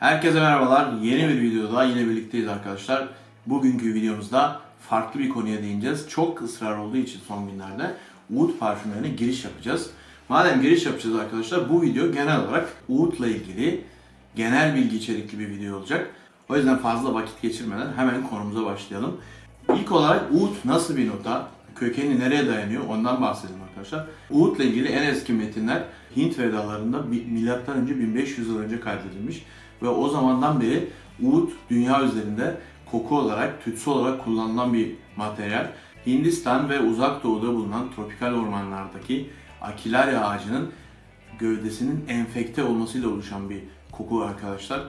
Herkese merhabalar. Yeni bir videoda yine birlikteyiz arkadaşlar. Bugünkü videomuzda farklı bir konuya değineceğiz. Çok ısrar olduğu için son günlerde Oud parfümlerine giriş yapacağız. Madem giriş yapacağız arkadaşlar bu video genel olarak Oud'la ilgili genel bilgi içerikli bir video olacak. O yüzden fazla vakit geçirmeden hemen konumuza başlayalım. İlk olarak Oud nasıl bir nota? Kökeni nereye dayanıyor? Ondan bahsedelim arkadaşlar. İle ilgili en eski metinler Hint Vedalarında milattan önce 1500 yıl önce kaydedilmiş ve o zamandan beri Oud dünya üzerinde koku olarak, tütsü olarak kullanılan bir materyal. Hindistan ve uzak doğuda bulunan tropikal ormanlardaki akilarya ağacının gövdesinin enfekte olmasıyla oluşan bir koku arkadaşlar.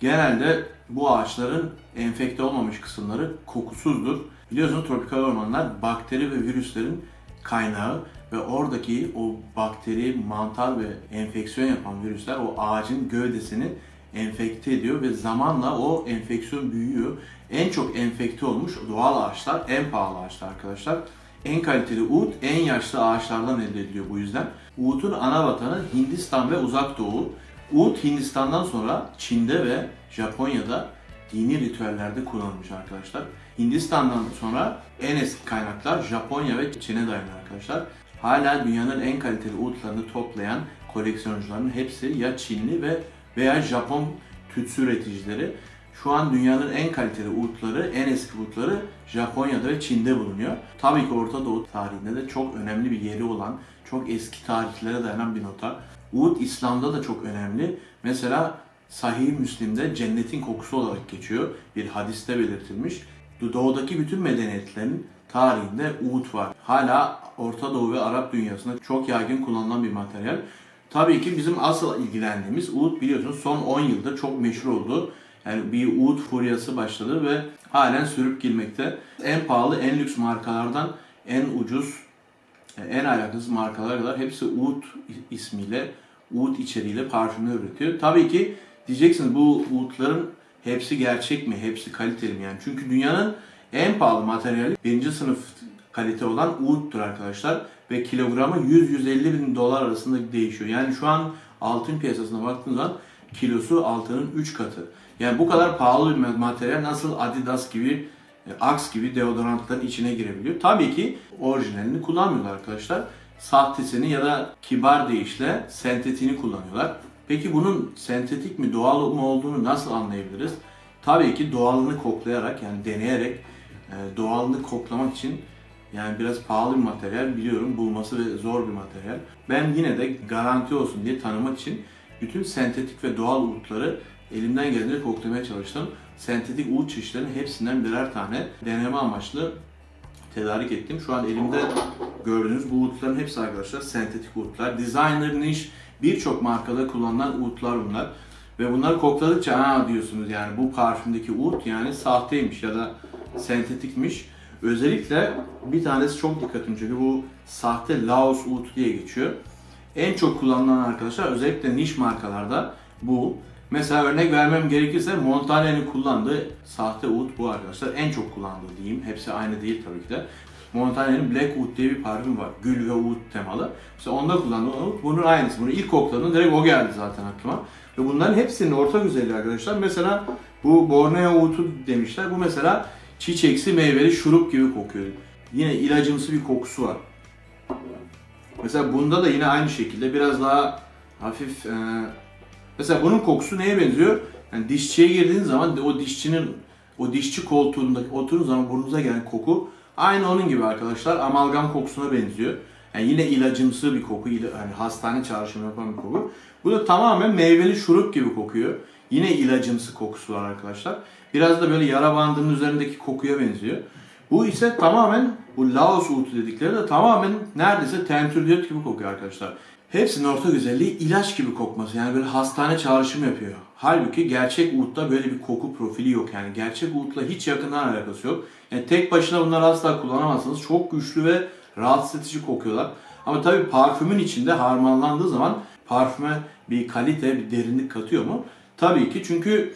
Genelde bu ağaçların enfekte olmamış kısımları kokusuzdur. Biliyorsunuz tropikal ormanlar bakteri ve virüslerin kaynağı ve oradaki o bakteri, mantar ve enfeksiyon yapan virüsler o ağacın gövdesini enfekte ediyor ve zamanla o enfeksiyon büyüyor. En çok enfekte olmuş doğal ağaçlar, en pahalı ağaçlar arkadaşlar. En kaliteli uğut en yaşlı ağaçlardan elde ediliyor bu yüzden. Uğut'un ana vatanı Hindistan ve Uzak Doğu. Uğut Hindistan'dan sonra Çin'de ve Japonya'da dini ritüellerde kullanılmış arkadaşlar. Hindistan'dan sonra en eski kaynaklar Japonya ve Çin'e dayanıyor arkadaşlar. Hala dünyanın en kaliteli uğutlarını toplayan koleksiyoncuların hepsi ya Çinli ve veya Japon tütsü üreticileri. Şu an dünyanın en kaliteli uğutları, en eski uğutları Japonya'da ve Çin'de bulunuyor. Tabii ki Orta Doğu tarihinde de çok önemli bir yeri olan, çok eski tarihlere dayanan bir nota. Uğut İslam'da da çok önemli. Mesela Sahih Müslim'de cennetin kokusu olarak geçiyor. Bir hadiste belirtilmiş. Doğudaki bütün medeniyetlerin tarihinde uğut var. Hala Orta Doğu ve Arap dünyasında çok yaygın kullanılan bir materyal. Tabii ki bizim asıl ilgilendiğimiz Uğut biliyorsunuz son 10 yılda çok meşhur oldu. Yani bir Uğut furyası başladı ve halen sürüp girmekte. En pahalı, en lüks markalardan en ucuz, en alakasız markalara kadar hepsi Uğut ismiyle, Uğut içeriğiyle parfümler üretiyor. Tabii ki diyeceksiniz bu Uğutların hepsi gerçek mi, hepsi kaliteli mi yani? Çünkü dünyanın en pahalı materyali birinci sınıf kalite olan Uğut'tur arkadaşlar. Ve kilogramı 100-150 bin dolar arasında değişiyor. Yani şu an altın piyasasına baktığınız zaman kilosu altının 3 katı. Yani bu kadar pahalı bir materyal nasıl Adidas gibi, Axe gibi deodorantların içine girebiliyor? Tabii ki orijinalini kullanmıyorlar arkadaşlar. Sahtesini ya da kibar deyişle sentetiğini kullanıyorlar. Peki bunun sentetik mi doğal mı olduğunu nasıl anlayabiliriz? Tabii ki doğalını koklayarak yani deneyerek e, doğalını koklamak için yani biraz pahalı bir materyal biliyorum bulması ve zor bir materyal. Ben yine de garanti olsun diye tanımak için bütün sentetik ve doğal uğutları elimden geldiğince koklamaya çalıştım. Sentetik uğut çeşitlerinin hepsinden birer tane deneme amaçlı tedarik ettim. Şu an elimde gördüğünüz bu uğutların hepsi arkadaşlar sentetik uğutlar. Designer niche birçok markada kullanılan uğutlar bunlar. Ve bunları kokladıkça aa diyorsunuz yani bu parfümdeki uğut yani sahteymiş ya da sentetikmiş. Özellikle bir tanesi çok dikkatimi çekiyor. Bu sahte Laos Oud diye geçiyor. En çok kullanılan arkadaşlar özellikle niş markalarda bu. Mesela örnek vermem gerekirse Montagna'nın kullandığı sahte Oud bu arkadaşlar. En çok kullandığı diyeyim. Hepsi aynı değil tabii ki de. Montagna'nın Black Oud diye bir parfüm var. Gül ve Oud temalı. Mesela onda kullandığı Oud bunun aynısı. Bunu ilk kokladığım direkt o geldi zaten aklıma. Ve bunların hepsinin ortak özelliği arkadaşlar. Mesela bu Borneo Oud'u demişler. Bu mesela çiçeksi meyveli şurup gibi kokuyor. Yine ilacımsı bir kokusu var. Mesela bunda da yine aynı şekilde biraz daha hafif e, mesela bunun kokusu neye benziyor? Yani dişçiye girdiğiniz zaman o dişçinin o dişçi koltuğunda oturduğunuz zaman burnunuza gelen koku aynı onun gibi arkadaşlar amalgam kokusuna benziyor. Yani yine ilacımsı bir koku, hani hastane çağrışımı yapan bir koku. Bu da tamamen meyveli şurup gibi kokuyor. Yine ilacımsı kokusu var arkadaşlar. Biraz da böyle yara bandının üzerindeki kokuya benziyor. Bu ise tamamen bu Laos uğutu dedikleri de tamamen neredeyse tentürdiyot gibi kokuyor arkadaşlar. Hepsinin ortak özelliği ilaç gibi kokması. Yani böyle hastane çağrışımı yapıyor. Halbuki gerçek uğutta böyle bir koku profili yok. Yani gerçek uğutla hiç yakından alakası yok. Yani tek başına bunları asla kullanamazsınız. Çok güçlü ve rahatsız edici kokuyorlar. Ama tabii parfümün içinde harmanlandığı zaman parfüme bir kalite, bir derinlik katıyor mu? Tabii ki çünkü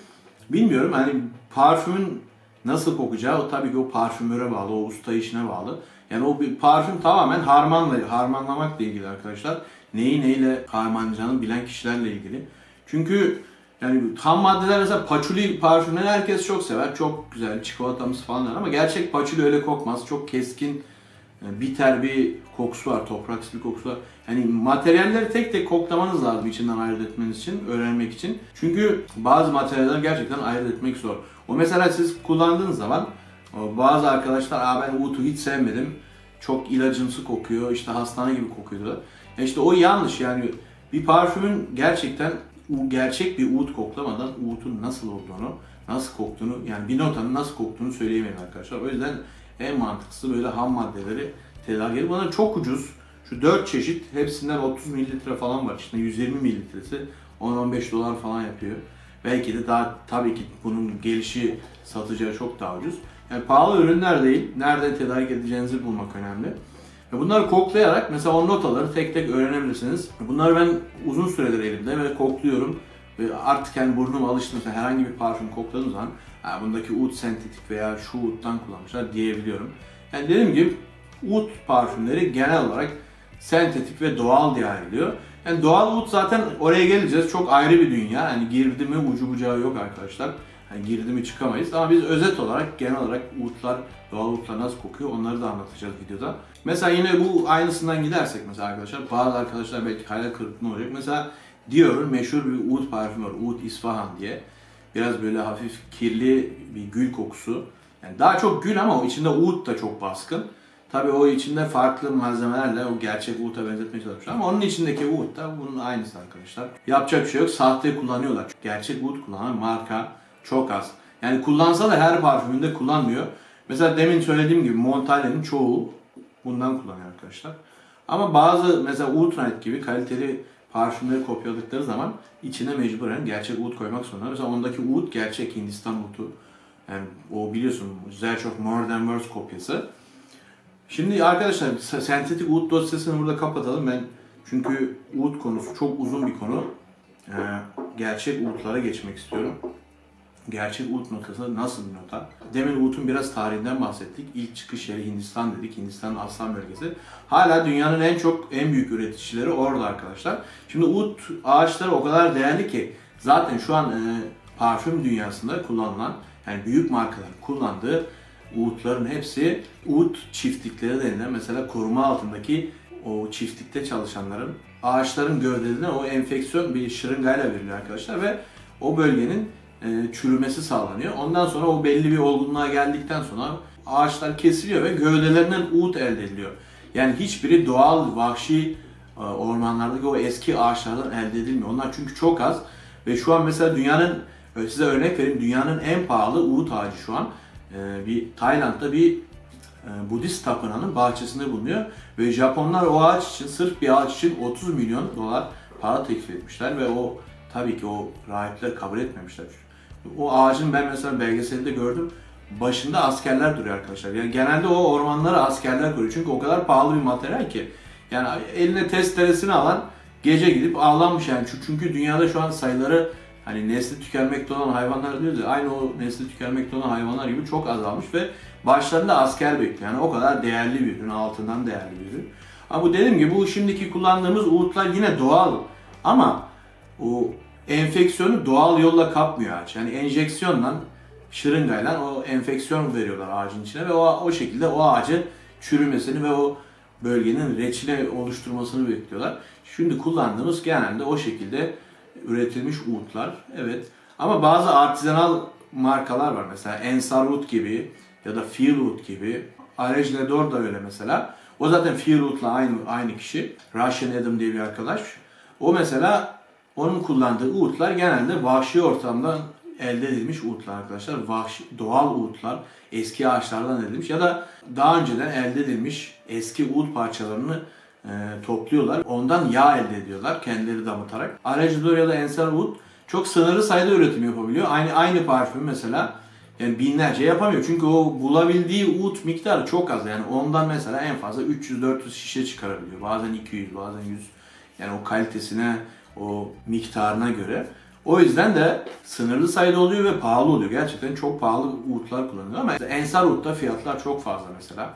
bilmiyorum hani parfümün nasıl kokacağı o tabii ki o parfümöre bağlı, o usta işine bağlı. Yani o bir parfüm tamamen harmanla, harmanlamakla ilgili arkadaşlar. Neyi neyle harmanlayacağını bilen kişilerle ilgili. Çünkü Yani ham maddeler mesela paçuli parfümleri herkes çok sever. Çok güzel çikolatamız falan ama gerçek paçuli öyle kokmaz. Çok keskin e, bitter bir kokusu var, topraksı bir kokusu var. Yani materyalleri tek tek koklamanız lazım içinden ayırt etmeniz için, öğrenmek için. Çünkü bazı materyaller gerçekten ayırt etmek zor. O mesela siz kullandığınız zaman bazı arkadaşlar Aa ben Uğut'u hiç sevmedim. Çok ilacımsı kokuyor, işte hastane gibi kokuyordu. Ya işte o yanlış yani bir parfümün gerçekten gerçek bir Uğut koklamadan Uğut'un nasıl olduğunu, nasıl koktuğunu yani bir notanın nasıl koktuğunu söyleyemeyin arkadaşlar. O yüzden en mantıklısı böyle ham maddeleri tedarik edip bunlar çok ucuz. Şu 4 çeşit hepsinden 30 mililitre falan var. İşte 120 mililitresi 10-15 dolar falan yapıyor. Belki de daha tabii ki bunun gelişi satacağı çok daha ucuz. Yani pahalı ürünler değil. Nerede tedarik edeceğinizi bulmak önemli. Bunları koklayarak mesela o notaları tek tek öğrenebilirsiniz. Bunları ben uzun süredir elimde ve kokluyorum. Artık yani burnum alıştı mesela herhangi bir parfüm kokladığım zaman ha, bundaki oud sentetik veya şu oud'dan kullanmışlar diyebiliyorum. Yani dediğim gibi oud parfümleri genel olarak sentetik ve doğal diye ayrılıyor. Yani doğal oud zaten oraya geleceğiz. Çok ayrı bir dünya. Yani girdi mi ucu bucağı yok arkadaşlar. Yani girdi mi çıkamayız. Ama biz özet olarak genel olarak oudlar, doğal oudlar nasıl kokuyor onları da anlatacağız videoda. Mesela yine bu aynısından gidersek mesela arkadaşlar bazı arkadaşlar belki hayal kırıklığına olacak. Mesela Dior'un meşhur bir oud parfümü var. Oud İsfahan diye. Biraz böyle hafif kirli bir gül kokusu. Yani daha çok gül ama o içinde oud da çok baskın. Tabii o içinde farklı malzemelerle o gerçek oud'a benzetmeye çalışmışlar ama onun içindeki oud da bunun aynısı arkadaşlar. Yapacak bir şey yok. Sahte kullanıyorlar. Gerçek oud kullanan marka çok az. Yani kullansa da her parfümünde kullanmıyor. Mesela demin söylediğim gibi Montale'nin çoğu bundan kullanıyor arkadaşlar. Ama bazı mesela Oud Night gibi kaliteli parfümleri kopyaladıkları zaman içine mecburen gerçek oud koymak zorunda. Mesela ondaki oud gerçek Hindistan oudu. Yani o biliyorsun Zerchow More Than Words kopyası. Şimdi arkadaşlar se- sentetik oud dosyasını burada kapatalım. Ben çünkü oud konusu çok uzun bir konu. Ee, gerçek oudlara geçmek istiyorum. Gerçek oud notası nasıl bir nota? Demin oud'un biraz tarihinden bahsettik. İlk çıkış yeri Hindistan dedik. Hindistan'ın aslan bölgesi. Hala dünyanın en çok, en büyük üreticileri orada arkadaşlar. Şimdi oud ağaçları o kadar değerli ki zaten şu an e, parfüm dünyasında kullanılan yani büyük markaların kullandığı Uğutların hepsi Uğut çiftlikleri denilen mesela koruma altındaki o çiftlikte çalışanların ağaçların gövdelerine o enfeksiyon bir şırıngayla veriliyor arkadaşlar ve o bölgenin e, çürümesi sağlanıyor. Ondan sonra o belli bir olgunluğa geldikten sonra ağaçlar kesiliyor ve gövdelerinden uğut elde ediliyor. Yani hiçbiri doğal, vahşi e, ormanlardaki o eski ağaçlardan elde edilmiyor. Onlar çünkü çok az ve şu an mesela dünyanın e, size örnek vereyim dünyanın en pahalı uğut ağacı şu an e, bir Tayland'da bir Budist tapınağının bahçesinde bulunuyor ve Japonlar o ağaç için sırf bir ağaç için 30 milyon dolar para teklif etmişler ve o tabii ki o rahipler kabul etmemişler. O ağacın ben mesela belgeselinde gördüm. Başında askerler duruyor arkadaşlar. Yani genelde o ormanlara askerler koruyor. Çünkü o kadar pahalı bir materyal ki. Yani eline testeresini alan gece gidip ağlanmış yani. Çünkü dünyada şu an sayıları hani nesli tükenmekte olan hayvanlar diyoruz ya aynı o nesli tükenmekte olan hayvanlar gibi çok azalmış ve başlarında asker bekliyor. Yani o kadar değerli bir ürün, altından değerli bir ürün. Ama bu dediğim gibi bu şimdiki kullandığımız uğutlar yine doğal ama o enfeksiyonu doğal yolla kapmıyor ağaç. Yani enjeksiyonla, şırıngayla o enfeksiyon veriyorlar ağacın içine ve o, o şekilde o ağacı çürümesini ve o bölgenin reçine oluşturmasını bekliyorlar. Şimdi kullandığımız genelde o şekilde üretilmiş uğutlar. Evet. Ama bazı artizanal markalar var. Mesela Ensar gibi ya da Feel Oud gibi. Arej da öyle mesela. O zaten Feel Oud'la aynı, aynı kişi. Russian Adam diye bir arkadaş. O mesela onun kullandığı uğutlar genelde vahşi ortamdan elde edilmiş uğutlar arkadaşlar. Vahşi, doğal uğutlar, eski ağaçlardan edilmiş ya da daha önceden elde edilmiş eski uğut parçalarını e, topluyorlar. Ondan yağ elde ediyorlar kendileri damıtarak. Aracıdor ya da Ensar Oud çok sınırlı sayıda üretim yapabiliyor. Aynı aynı parfüm mesela yani binlerce yapamıyor. Çünkü o bulabildiği uğut miktarı çok az. Yani ondan mesela en fazla 300-400 şişe çıkarabiliyor. Bazen 200, bazen 100. Yani o kalitesine, o miktarına göre. O yüzden de sınırlı sayıda oluyor ve pahalı oluyor. Gerçekten çok pahalı uğutlar kullanılıyor ama Ensar Uğut'ta fiyatlar çok fazla mesela.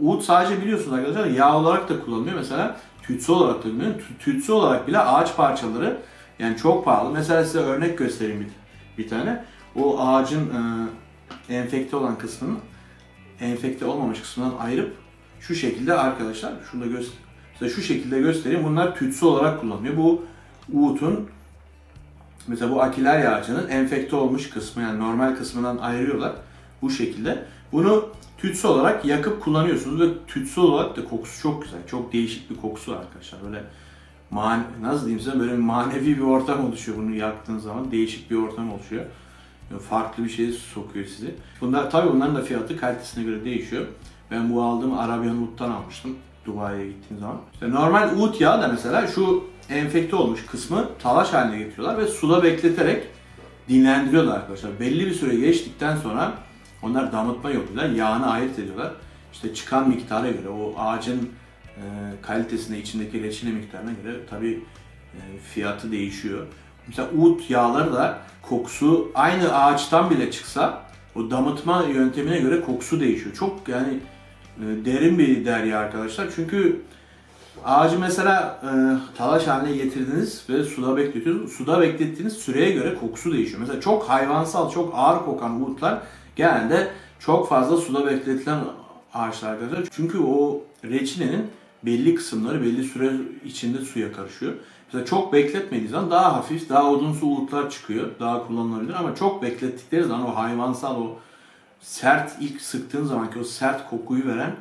Uğut sadece biliyorsunuz arkadaşlar yağ olarak da kullanılıyor. Mesela tütsü olarak da kullanılıyor. Tü- Tütsü olarak bile ağaç parçaları Yani çok pahalı. Mesela size örnek göstereyim bir, bir tane. O ağacın e, enfekte olan kısmını enfekte olmamış kısmından ayırıp şu şekilde arkadaşlar şurada göster size şu şekilde göstereyim. Bunlar tütsü olarak kullanılıyor. Bu uğutun mesela bu akiler ağacının enfekte olmuş kısmı yani normal kısmından ayırıyorlar bu şekilde. Bunu tütsü olarak yakıp kullanıyorsunuz ve tütsü olarak da kokusu çok güzel. Çok değişik bir kokusu var arkadaşlar. Böyle man nasıl diyeyim size böyle manevi bir ortam oluşuyor bunu yaktığınız zaman. Değişik bir ortam oluşuyor. Yani farklı bir şey sokuyor sizi. Bunlar tabii bunların da fiyatı kalitesine göre değişiyor. Ben bu aldığım Arabian Oud'dan almıştım. Dubai'ye gittiğim zaman. İşte normal Oud yağı da mesela şu enfekte olmuş kısmı talaş haline getiriyorlar ve suda bekleterek dinlendiriyorlar arkadaşlar. Belli bir süre geçtikten sonra onlar damıtma yoluyla yağını ayırt ediyorlar. İşte çıkan miktara göre o ağacın e, kalitesine, içindeki reçine miktarına göre tabi fiyatı değişiyor. Mesela oud yağları da kokusu aynı ağaçtan bile çıksa o damıtma yöntemine göre kokusu değişiyor. Çok yani e, derin bir derya arkadaşlar. Çünkü ağacı mesela e, talaş haline getirdiniz ve suda bekletiyorsunuz. Suda beklettiğiniz süreye göre kokusu değişiyor. Mesela çok hayvansal, çok ağır kokan oudlar genelde çok fazla suda bekletilen ağaçlar arkadaşlar. Çünkü o reçinenin belli kısımları belli süre içinde suya karışıyor. Mesela çok bekletmediği zaman daha hafif, daha odunsu uğutlar çıkıyor. Daha kullanılabilir ama çok beklettikleri zaman o hayvansal, o sert ilk sıktığın zamanki o sert kokuyu veren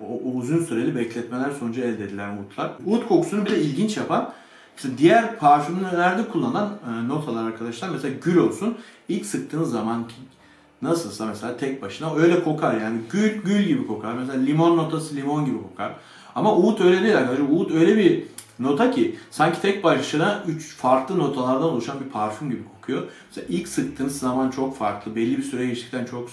o, o uzun süreli bekletmeler sonucu elde edilen uğutlar. Uğut kokusunu bir de ilginç yapan işte diğer parfümlerde kullanılan e, notalar arkadaşlar mesela gül olsun. İlk sıktığınız zaman nasılsa mesela tek başına öyle kokar yani gül gül gibi kokar. Mesela limon notası limon gibi kokar. Ama uğut öyle değil arkadaşlar. Uğut öyle bir nota ki sanki tek başına üç farklı notalardan oluşan bir parfüm gibi kokuyor. Mesela ilk sıktığınız zaman çok farklı. Belli bir süre geçtikten çok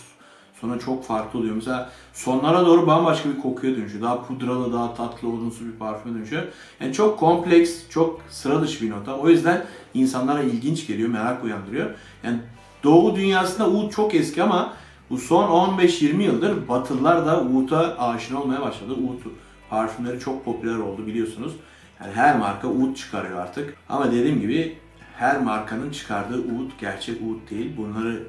sonra çok farklı oluyor. Mesela sonlara doğru bambaşka bir kokuya dönüşüyor. Daha pudralı, daha tatlı, odunsu bir parfüme dönüşüyor. Yani çok kompleks, çok sıra dışı bir nota. O yüzden insanlara ilginç geliyor, merak uyandırıyor. Yani Doğu dünyasında oud çok eski ama bu son 15-20 yıldır Batılılar da oud'a aşina olmaya başladı. Oud parfümleri çok popüler oldu biliyorsunuz. Yani her marka oud çıkarıyor artık. Ama dediğim gibi her markanın çıkardığı oud gerçek oud değil. Bunları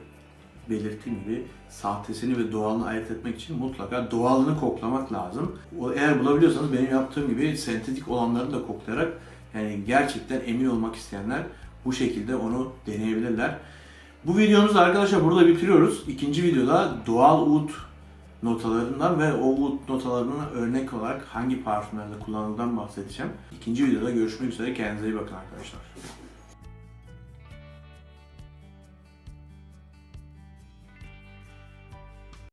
belirttiğim gibi sahtesini ve doğalını ayırt etmek için mutlaka doğalını koklamak lazım. O eğer bulabiliyorsanız benim yaptığım gibi sentetik olanları da koklayarak yani gerçekten emin olmak isteyenler bu şekilde onu deneyebilirler. Bu videomuzu arkadaşlar burada bitiriyoruz. İkinci videoda doğal oud notalarından ve o oud notalarına örnek olarak hangi parfümlerde kullanıldığından bahsedeceğim. İkinci videoda görüşmek üzere. Kendinize iyi bakın arkadaşlar.